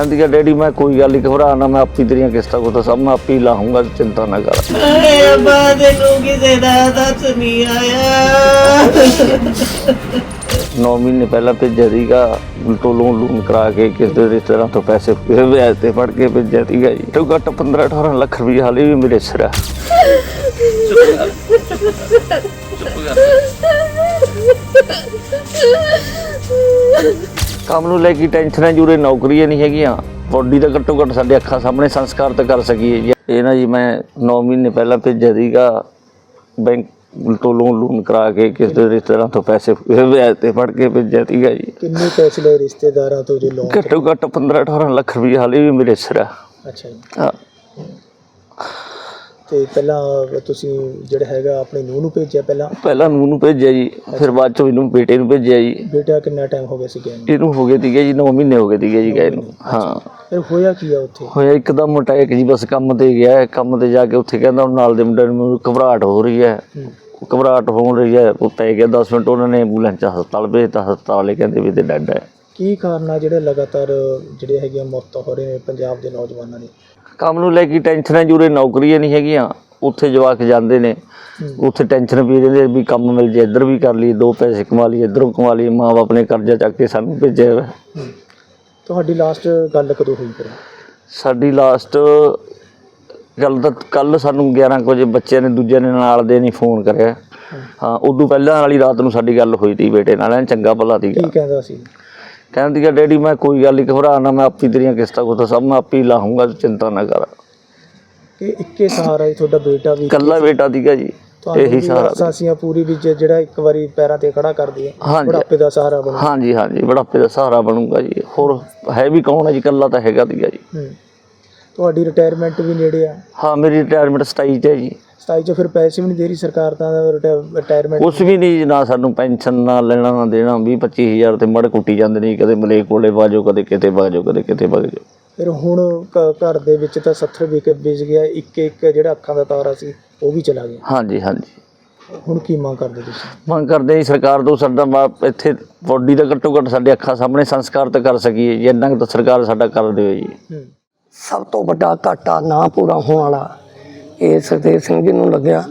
ਕਹਿੰਦੀ ਆ ਡੈਡੀ ਮੈਂ ਕੋਈ ਗੱਲ ਨਹੀਂ ਘਬਰਾ ਨਾ ਮੈਂ ਆਪੀ ਤੇਰੀਆਂ ਕਿਸ਼ਤਾਂ ਕੋ ਤਾਂ ਸਭ ਮੈਂ ਆਪੀ ਲਾਹੂੰਗਾ ਚਿੰਤਾ ਨਾ ਕਰ। ਆਏ ਅੱਬਾ ਦੇ ਨੂੰ ਕਿਸੇ ਦਾ ਦੱਸ ਨਹੀਂ ਆਇਆ। 9 ਮਹੀਨੇ ਪਹਿਲਾਂ ਭੇਜਿਆ ਸੀਗਾ ਟੋਲੋਂ ਲੂਨ ਕਰਾ ਕੇ ਕਿਸੇ ਦੇ ਰਿਸ਼ਤੇਦਾਰਾਂ ਤੋਂ ਪੈਸੇ ਫਿਰ ਵਿਆਜ ਤੇ ਫੜ ਕੇ ਭੇਜਿਆ ਸੀਗਾ ਜੀ। ਤੋਂ ਘੱਟ 15 18 ਲੱਖ ਰੁਪਏ ਹਾਲੇ ਵੀ ਮੇਰੇ ਸਿਰ ਆ। ਕੰਮ ਨੂੰ ਲੈ ਕੇ ਟੈਨਸ਼ਨਾਂ ਜੂਰੇ ਨੌਕਰੀਆਂ ਨਹੀਂ ਹੈਗੀਆਂ। ਬੋਡੀ ਦਾ ਘੱਟੋ ਘੱਟ ਸਾਡੇ ਅੱਖਾਂ ਸਾਹਮਣੇ ਸੰਸਕਾਰ ਤਾਂ ਕਰ ਸਕੀਏ ਜੀ। ਇਹ ਨਾ ਜੀ ਮੈਂ 9 ਮਹੀਨੇ ਪਹਿਲਾਂ ਭੇਜਿਆ ਸੀਗਾ ਬੈਂਕ ਤੋਂ ਲੋਨ ਲੂਨ ਕਰਾ ਕੇ ਕਿਸੇ ਦੇ ਰਿਸ਼ਤੇਦਾਰਾਂ ਤੋਂ ਪੈਸੇ ਵਿਆਜ ਤੇ ਫੜ ਕੇ ਭੇਜਿਆ ਸੀਗਾ ਜੀ। ਕਿੰਨੇ ਪੈਸੇ ਲਏ ਰਿਸ਼ਤੇਦਾਰਾਂ ਤੋਂ ਜੋ ਲੋਨ ਘੱਟੋ ਘੱਟ 15 18 ਲੱਖ ਰੁਪਏ ਹਾਲੇ ਵੀ ਮੇਰੇ ਸਿਰ ਆ। ਅੱਛਾ ਜੀ। ਹਾਂ। ਤੇ ਪਹਿਲਾਂ ਤੁਸੀਂ ਜਿਹੜਾ ਹੈਗਾ ਆਪਣੀ ਨੂੰਹ ਨੂੰ ਭੇਜਿਆ ਪਹਿਲਾਂ? ਪਹਿਲਾਂ ਨੂੰ ਨੂੰ ਭੇਜਿਆ ਜੀ ਫਿਰ ਬਾਅਦ ਚ ਇਹਨੂੰ ਬੇਟੇ ਨੂੰ ਭੇਜਿਆ ਜੀ। ਬੇਟਾ ਕਿੰਨਾ ਟਾਈਮ ਹੋ ਗਿਆ ਸੀ ਗਿਆ ਨੂੰ? ਇਹਨੂੰ ਹੋ ਗਏ ਸੀਗੇ ਜੀ 9 ਮਹੀਨੇ ਹੋ ਗਏ ਸੀਗੇ ਜੀ ਗਏ ਨੂੰ ਹਾਂ। ਫਿਰ ਹੋਇਆ ਕੀ ਆ ਉੱਥੇ? ਹੋਇਆ ਇੱਕਦਮ ਅਟੈਕ ਜੀ ਬਸ ਕੰਮ ਤੇ ਗਿਆ ਹੈ। ਕੰਮ ਤੇ ਜਾ ਕੇ ਉੱਥੇ ਕਹਿੰਦਾ ਹੁਣ ਨਾਲ ਦੇ ਮੁੰਡੇ ਨੂੰ ਮੈਨੂੰ ਘਬਰਾਹਟ ਹੋ ਰਹੀ ਹੈ। ਹੂੰ। ਘਬਰਾਹਟ ਹੋ ਰਹੀ ਹੈ ਉਹ ਪੈ ਗਿਆ 10 ਮਿੰਟ ਉਹਨਾਂ ਨੇ ਐਂਬੂਲੈਂਸ ਚ ਹਸਪਤਾਲ ਭੇਜਤਾ ਹਸਪਤਾਲ ਵਾਲੇ ਕਹਿੰਦੇ ਵੀ ਤੇ ਡੈਡ ਹੈ। ਕੀ ਕਾਰਨ ਆ ਜਿਹੜੇ ਲਗਾਤਾਰ ਜਿਹੜੇ ਹੈਗੇ ਆ ਮੌਤਾਂ ਹੋ ਰਹੇ ਨੇ ਪੰਜਾਬ ਦੇ ਨੌਜਵਾਨਾਂ ਦੀ? ਕੰਮ ਨੂੰ ਲੈ ਕੇ ਟੈਨਸ਼ਨਾਂ ਜੂਰੇ ਨੌਕਰੀਆਂ ਨਹੀਂ ਹੈਗੀਆਂ ਉੱਥੇ ਜਵਾਕ ਜਾਂਦੇ ਨੇ ਹੂੰ। ਉੱਥੇ ਟੈਨਸ਼ਨ ਵੀ ਰਹਿੰਦੀ ਹੈ ਵੀ ਕੰਮ ਮਿਲ ਜੇ ਇੱਧਰ ਵੀ ਕਰ ਲਈ ਦੋ ਪੈਸੇ ਕਮਾ ਲਈ ਇੱਧਰੋਂ ਕਮਾ ਲਈ ਮਾਂ ਬਾਪ ਨੇ ਕਰਜ਼ਾ ਚੱਕ ਕੇ ਸਾਨੂੰ ਭੇਜਿਆ ਹੋਇਆ। ਹੂੰ। ਤੁਹਾਡੀ ਲਾਸਟ ਗੱਲ ਕਦੋਂ ਹੋਈ ਫਿਰ ਸਾਡੀ ਲਾਸਟ ਗੱਲ ਤਾਂ ਕੱਲ ਸਾਨੂੰ 11 ਕੁ ਵਜੇ ਬੱਚਿਆਂ ਨੇ ਦੂਜਿਆਂ ਨੇ ਨਾਲ ਦੇ ਨਹੀਂ ਫੋਨ ਕਰਿਆ ਹਾਂ ਉਦੋਂ ਪਹਿਲਾਂ ਵਾਲੀ ਰਾਤ ਨੂੰ ਸਾਡੀ ਗੱਲ ਹੋਈ ਤੀ ਬੇਟੇ ਨਾਲ ਐਨ ਚੰਗਾ ਭਲਾ ਸੀਗਾ ਕੀ ਕਹਿੰਦਾ ਸੀ ਕਹਿੰਦੀ ਆ ਡੈਡੀ ਮੈਂ ਕੋਈ ਗੱਲ ਨਹੀਂ ਘਬਰਾ ਨਾ ਮੈਂ ਆਪੀ ਤੇਰੀਆਂ ਕਿਸ਼ਤਾਂ ਕੋ ਤਾਂ ਸਭ ਮੈਂ ਆਪੀ ਲਾਹੂੰਗਾ ਚਿੰਤਾ ਨਾ ਕਰ। ਕਿ ਇੱਕੇ ਸਹਾਰਾ ਹੀ ਤੁਹਾਡਾ ਬੇਟਾ ਵੀ ਕੱਲਾ ਬੇਟਾ ਸੀਗਾ ਜੀ ਇਹੀ ਸਹਾਰਾ। ਅਹਿਸਾਸੀਆਂ ਪੂਰੀ ਵੀ ਜੇ- ਜਿਹੜਾ ਇੱਕ ਵਾਰੀ ਪੈਰਾਂ ਤੇ ਖੜਾ ਕਰਦੀ ਹੈ ਹਾਂਜੀ। ਬੁਢਾਪੇ ਦਾ ਸਹਾਰਾ ਬਣੂ। ਹਾਂਜੀ ਹਾਂਜੀ ਬੜਾਪੇ ਦਾ ਸਹਾਰਾ ਬਣੂਗਾ ਜੀ। ਹੋਰ ਹੈ ਵੀ ਕੌਣ ਹੈ ਜੀ? ਕੱਲਾ ਤਾਂ ਹੈਗਾ ਸੀਗਾ ਜੀ। ਹੂੰ। ਤੁਹਾਡੀ ਰਿਟਾਇਰਮੈਂਟ ਵੀ ਨੇੜੇ ਆ। ਹਾਂ ਮੇਰੀ ਰਿਟਾਇਰਮੈਂਟ 27 ਚ ਹੈ ਜੀ। 27 ਚ ਫਿਰ ਪੈਸੇ ਵੀ ਨਹੀਂ ਦੇ ਰਹੀ ਸਰਕਾਰ ਤਾਂ ਰਿਟਾਇਰਮੈਂਟ ਕੁਛ ਵੀ ਨਹੀਂ ਜੀ, ਨਾ ਸਾਨੂੰ ਪੈਨਸ਼ਨ ਨਾ ਲੈਣਾ ਨਾ ਦੇਣਾ। 20 25000 ਤੇ ਮੜ ਕੁੱਟੀ ਜਾਂਦੇ ਨੇ ਕਦੇ ਮਲੇਕ ਕੋਲੇ ਬਾਜੋ ਕਦੇ ਕਿਤੇ ਬਾਜੋ ਕਦੇ ਕਿਤੇ ਬਾਜੋ ਫਿਰ ਹੁਣ ਘ- ਘਰ ਦੇ ਵਿੱਚ ਤਾਂ 70 ਵਿਕ ਵਿਜ ਗਿਆ ਇੱਕ ਇੱਕ ਜਿਹੜਾ ਅੱਖਾਂ ਦਾ ਤਾਰਾ ਸੀ ਉਹ ਵੀ ਚਲਾ ਗਿਆ। ਹਾਂਜੀ ਹਾਂਜੀ। ਹੁਣ ਕੀ ਮੰਗ ਕਰਦੇ ਤੁਸੀਂ? ਮੰਗ ਕਰਦੇ ਜੀ ਸਰਕਾਰ ਤੋਂ ਸਾਡਾ ਇੱਥੇ ਬੋਡੀ ਦਾ ਘੱਟੋ ਘੱਟ ਸਾਡੇ ਅੱਖਾਂ ਸਾਹਮਣੇ ਸੰਸਕਾਰ ਤਾਂ ਕਰ ਸਕੀਏ ਜੀ ਇੰਨਾ ਕੁ ਤਾਂ ਸਰਕਾਰ ਸਾਡਾ ਕਰ ਦੇਵੇ ਜੀ। ਹੂੰ। ਸਭ ਤੋਂ ਵੱਡਾ ਘਾਟਾ ਨਾ ਪੂਰਾ ਹੋਣ ਵਾਲਾ ਇਹ ਸਰਦੇਵ ਸਿੰਘ ਜੀ ਨੂੰ ਲੱਗਿਆ।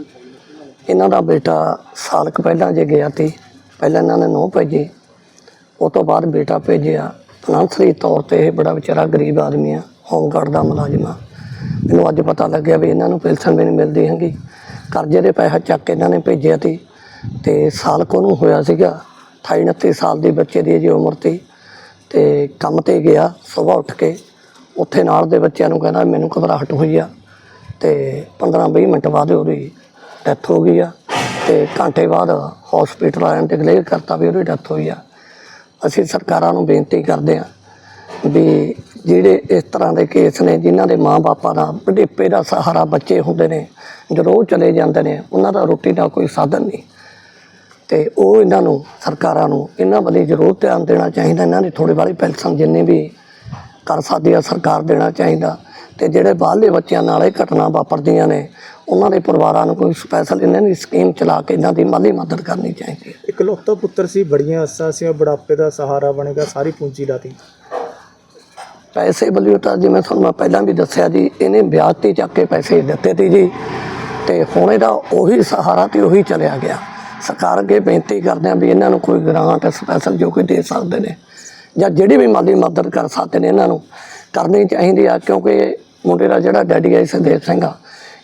ਇਹਨਾਂ ਦਾ ਬੇਟਾ ਸਾਲ ਕੁ ਪਹਿਲਾਂ ਜੇ ਗਿਆ ਸੀ, ਪਹਿਲਾਂ ਇਹਨਾਂ ਨੇ ਨਹੁੰ ਭੇਜੀ। ਉਹ ਤੋਂ ਬਾਅਦ ਬੇਟਾ ਭੇਜਿਆ। ਫਾਈਨਾਂਸ਼ਲੀ ਤੌਰ ਤੇ ਇਹ ਬੜਾ ਵਿਚਾਰਾ ਗਰੀਬ ਆਦਮੀ ਆ, ਹੋਮਗਾਰਡ ਦਾ ਮੁਲਾਜ਼ਮ ਆ। ਮੈਨੂੰ ਅੱਜ ਪਤਾ ਲੱਗਿਆ ਵੀ ਇਹਨਾਂ ਨੂੰ ਪੈਨਸ਼ਨ ਵੀ ਨਹੀਂ ਮਿਲਦੀ ਹੈਗੀ। ਕਰਜ਼ੇ ਦੇ ਪੈਸਾ ਚੱਕ ਕੇ ਇਹਨਾਂ ਨੇ ਭੇਜਿਆ ਸੀ ਤੇ ਸਾਲ ਕੋ ਨੂੰ ਹੋਇਆ ਸੀਗਾ 28 29 ਸਾਲ ਦੀ ਬੱਚੇ ਦੀ ਜੀ ਉਮਰ ਸੀ ਤੇ ਕੰਮ ਤੇ ਗਿਆ, ਸਵੇਰ ਉੱਠ ਕੇ ਉੱਥੇ ਨਾਲ ਦੇ ਬੱਚਿਆਂ ਨੂੰ ਕਹਿੰਦਾ ਮੈਨੂੰ ਘਬਰਾਹਟ ਹੋਈ ਆ ਤੇ 15-20 ਮਿੰਟ ਬਾਅਦ ਉਹਦੀ ਡੈਥ ਹੋ ਗਈ ਆ ਤੇ ਘੰਟੇ ਬਾਅਦ ਹਸਪੀਟਲ ਆਇਆਂ ਤੇ ਕਲੀਅਰ ਕਰਤਾ ਵੀ ਉਹਦੀ ਡੈਥ ਹੋਈ ਆ। ਅਸੀਂ ਸਰਕਾਰਾਂ ਨੂੰ ਬੇਨਤੀ ਕਰਦੇ ਆ ਵੀ ਜਿਹੜੇ ਇਸ ਤਰ੍ਹਾਂ ਦੇ ਕੇਸ ਨੇ, ਜਿਨ੍ਹਾਂ ਦੇ ਮਾਂ-ਬਾਪਾਂ ਦਾ ਬੁਢੇਪੇ ਦਾ ਸਹਾਰਾ ਬੱਚੇ ਹੁੰਦੇ ਨੇ, ਜਦੋਂ ਉਹ ਚਲੇ ਜਾਂਦੇ ਨੇ, ਉਹਨਾਂ ਦਾ ਰੋਟੀ ਦਾ ਕੋਈ ਸਾਧਨ ਨਹੀਂ। ਤੇ ਉਹ ਇਹਨਾਂ ਨੂੰ, ਸਰਕਾਰਾਂ ਨੂੰ ਇਹਨਾਂ ਵੱਲ ਜ਼ਰੂਰ ਧਿਆਨ ਦੇਣਾ ਚਾਹੀਦਾ, ਇਹਨਾਂ ਦੀ ਥੋੜੀ ਵਾਲੀ ਪੈਨਸ਼ਨ ਜਿੰਨੀ ਵੀ ਕਰ ਸਕਦੀ ਆ ਸਰਕਾਰ ਦੇਣਾ ਚਾਹੀਦਾ। ਤੇ ਜਿਹੜੇ ਬਾਹਰਲੇ ਬੱਚਿਆਂ ਨਾਲ ਇਹ ਘਟਨਾ ਵਾਪਰਦੀਆਂ ਨੇ ਉਹਨਾਂ ਦੇ ਪਰਿਵਾਰਾਂ ਨੂੰ ਕੋਈ ਸਪੈਸ਼ਲ ਇਹਨਾਂ ਦੀ ਸਕੀਮ ਚਲਾ ਕੇ ਇਹਨਾਂ ਦੀ ਮਾਲੀ ਮਦਦ ਕਰਨੀ ਚਾਹੀਦੀ ਹੈ। ਇਕਲੌਤਾ ਪੁੱਤਰ ਸੀ ਬੜੀਆਂ ਆਸਾਂ ਸੀ ਬੁਢਾਪੇ ਦਾ ਸਹਾਰਾ ਬਣੇਗਾ ਸਾਰੀ ਪੂੰਜੀ ਲਾਤੀ ਪੈਸੇ ਵੱਲੋਂ ਤਾਂ ਜਿਵੇਂ ਤੁਹਾਨੂੰ ਮੈਂ ਪਹਿਲਾਂ ਵੀ ਦੱਸਿਆ ਜੀ ਇਹਨੇ ਵਿਆਜ ਤੇ ਚੱਕ ਕੇ ਪੈਸੇ ਦਿੱਤੇ ਤੇ ਜੀ ਤੇ ਹੁਣ ਇਹਦਾ ਉਹੀ ਸਹਾਰਾ ਤੇ ਉਹੀ ਚਲਿਆ ਗਿਆ। ਸਰਕਾਰ ਅੱਗੇ ਬੇਨਤੀ ਕਰਦੇ ਆ ਵੀ ਇਹਨਾਂ ਨੂੰ ਕੋਈ ਗ੍ਰਾਂਟ ਸਪੈਸ਼ਲ ਜੋ ਕੋਈ ਦੇ ਸਕਦੇ ਨੇ। ਜਾਂ ਜਿਹੜੀ ਵੀ ਮਾਲੀ ਮਦਦ ਕਰ ਸਕਦੇ ਨੇ ਇਹਨਾਂ ਨੂੰ, ਕਰਨੀ ਚਾਹੀਦੀ ਆ, ਕਿਉਂਕਿ ਇਹ ਮੁੰਡੇ ਦਾ ਜਿਹੜਾ ਡੈਡੀ ਹੈ ਸੰਦੇਵ ਸਿੰਘ ਆ।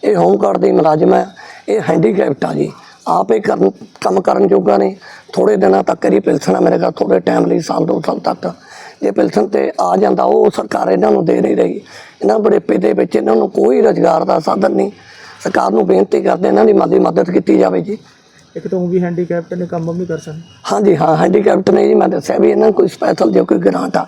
ਇਹ ਹੋਮਗਾਰਡ ਦੀ ਮੁਲਾਜ਼ਮ ਹੈ ਇਹ ਹੈਂਡੀਕੈਪਟ ਆ ਜੀ। ਆਪ ਇਹ ਕਰਨ, ਕੰਮ ਕਰਨ ਜੋਗਾ ਨੇ। ਥੋੜੇ ਦਿਨਾਂ ਤੱਕ ਇਹਦੀ ਪੈਨਸ਼ਨ ਆ, ਮੇਰੇ ਘਰ ਥੋੜੇ ਟਾਈਮ ਲਈ, ਸਾਲ ਦੋ ਸਾਲ ਤੱਕ। ਜੇ ਪੈਨਸ਼ਨ ਤੇ ਆ ਜਾਂਦਾ, ਉਹ ਸਰਕਾਰ ਇਹਨਾਂ ਨੂੰ ਦੇ ਨਹੀਂ ਰਹੀ। ਇਹਨਾਂ ਬੜੇਪੇ ਦੇ ਵਿੱਚ ਇਹਨਾਂ ਨੂੰ ਕੋਈ ਰੁਜ਼ਗਾਰ ਦਾ ਸਾਧਨ ਨਹੀਂ। ਸਰਕਾਰ ਨੂੰ ਬੇਨਤੀ ਕਰਦੇ, ਇਹਨਾਂ ਦੀ ਮਾਲੀ ਮਦਦ ਕੀਤੀ ਜਾਵੇ ਜੀ। ਇੱਕ ਤਾਂ ਉਹ ਵੀ ਹੈਂਡੀਕੈਪਟ ਨੇ ਕੰਮ ਵੀ ਕਰ ਸਕਦੇ ਹਾਂਜੀ, ਹਾਂ ਹੈਂਡੀਕੈਪਟ ਨੇ ਜੀ, ਮੈਂ ਦੱਸਿਆ ਵੀ ਇਹਨਾਂ ਨੂੰ ਕੋਈ ਸਪੈਸ਼ਲ ਜੇ ਕੋਈ ਗ੍ਰਾਂਟ ਆ,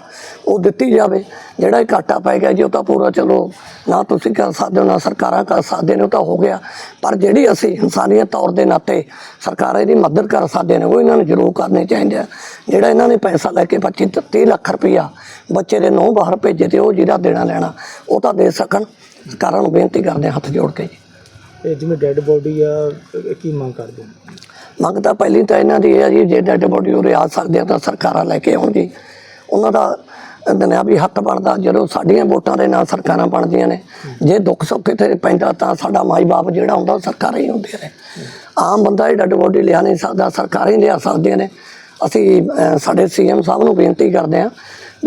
ਉਹ ਦਿੱਤੀ ਜਾਵੇ। ਜਿਹੜਾ ਇਹ ਘਾਟਾ ਪੈ ਗਿਆ ਜੀ, ਉਹ ਤਾਂ ਪੂਰਾ ਚਲੋ, ਨਾ ਤੁਸੀਂ ਕਰ ਸਕਦੇ ਹੋ, ਨਾ ਸਰਕਾਰਾਂ ਕਰ ਸਕਦੇ ਨੇ, ਉਹ ਤਾਂ ਹੋ ਗਿਆ। ਪਰ ਜਿਹੜੀ ਅਸੀਂ ਇਨਸਾਨੀਅਤ ਤੌਰ ਦੇ ਨਾਤੇ ਸਰਕਾਰਾਂ ਦੀ ਮਦਦ ਕਰ ਸਕਦੇ ਨੇ, ਉਹ ਇਹਨਾਂ ਨੂੰ ਜ਼ਰੂਰ ਕਰਨੇ ਚਾਹੀਦੇ ਆ। ਜਿਹੜਾ ਇਹਨਾਂ ਨੇ ਪੈਸਾ ਲੈ ਕੇ 25 ਤੋਂ 30 ਲੱਖ ਰੁਪਈਆ ਬੱਚੇ ਦੇ ਨੌ ਬਾਹਰ ਭੇਜੇ ਤੇ ਉਹ ਜਿਹੜਾ ਦੇਣਾ ਲੈਣਾ, ਉਹ ਤਾਂ ਦੇ ਸਕਣ। ਸਰਕਾਰਾਂ ਨੂੰ ਬੇਨਤੀ ਕਰਦੇ ਹਾਂ, ਹੱਥ ਜੋੜ ਕੇ ਜੀ। ਤੇ ਜਿਵੇਂ ਡੈੱਡ ਬੋਡੀ ਆ ਇਹ ਕੀ ਮੰਗ ਕਰਦੇ ਹੋ? ਮੰਗ ਤਾਂ ਪਹਿਲੀ ਤਾਂ ਇਹਨਾਂ ਦੀ ਇਹ ਆ ਜੀ ਜੇ ਡੈਡ ਬੋਡੀ ਉਰੇ ਆ ਸਕਦੇ ਆ ਤਾਂ ਸਰਕਾਰਾਂ ਲੈ ਕੇ ਆਉਣ ਜੀ। ਉਹਨਾਂ ਦਾ ਦੁਨਿਆਵੀ ਹੱਕ ਬਣਦਾ ਜਦੋਂ ਸਾਡੀਆਂ ਵੋਟਾਂ ਦੇ ਨਾਲ ਸਰਕਾਰਾਂ ਬਣਦੀਆਂ ਨੇ। ਜੇ ਦੁੱਖ ਸੁੱਖ ਕਿਤੇ ਪੈਂਦਾ ਤਾਂ ਸਾਡਾ ਮਾਈ ਬਾਪ ਜਿਹੜਾ ਹੁੰਦਾ ਉਹ ਸਰਕਾਰਾਂ ਹੀ ਹੁੰਦੀਆਂ ਨੇ। ਆਮ ਬੰਦਾ ਇਹ ਡੱਡ ਬੋਡੀ ਲਿਆ ਨਹੀਂ ਸਕਦਾ ਸਰਕਾਰਾਂ ਹੀ ਲਿਆ ਸਕਦੀਆਂ ਨੇ। ਅਸੀਂ ਅਹ, ਸਾਡੇ ਸੀਐਮ ਸਾਹਿਬ ਨੂੰ ਬੇਨਤੀ ਕਰਦੇ ਹਾਂ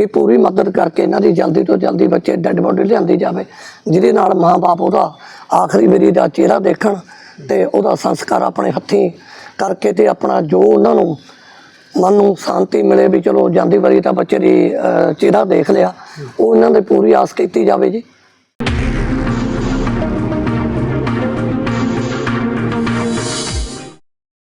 ਵੀ ਪੂਰੀ ਮਦਦ ਕਰਕੇ ਇਹਨਾਂ ਦੀ ਜਲਦੀ ਤੋਂ ਜਲਦੀ ਬੱਚੇ ਡੈੱਡ ਬੋਡੀ ਲਿਆਂਦੀ ਜਾਵੇ, ਜਿਹਦੇ ਨਾਲ ਮਾਂ-ਬਾਪ ਉਹਦਾ ਆਖਰੀ ਵਾਰੀ ਦਾ ਚਿਹਰਾ ਦੇਖਣ ਤੇ ਉਹਦਾ ਸੰਸਕਾਰ ਆਪਣੇ ਹੱਥੀਂ ਕਰਕੇ ਤੇ ਆਪਣਾ ਜੋ ਉਹਨਾਂ ਨੂੰ ਮਨ ਨੂੰ ਸ਼ਾਂਤੀ ਮਿਲੇ ਵੀ ਚਲੋ ਜਾਂਦੀ ਵਾਰੀ ਤਾਂ ਬੱਚੇ ਦੀ ਚਿਹਰਾ ਦੇਖ ਲਿਆ, ਉਹ ਇਹਨਾਂ ਦੇ ਪੂਰੀ ਆਸ ਕੀਤੀ ਜਾਵੇ ਜੀ।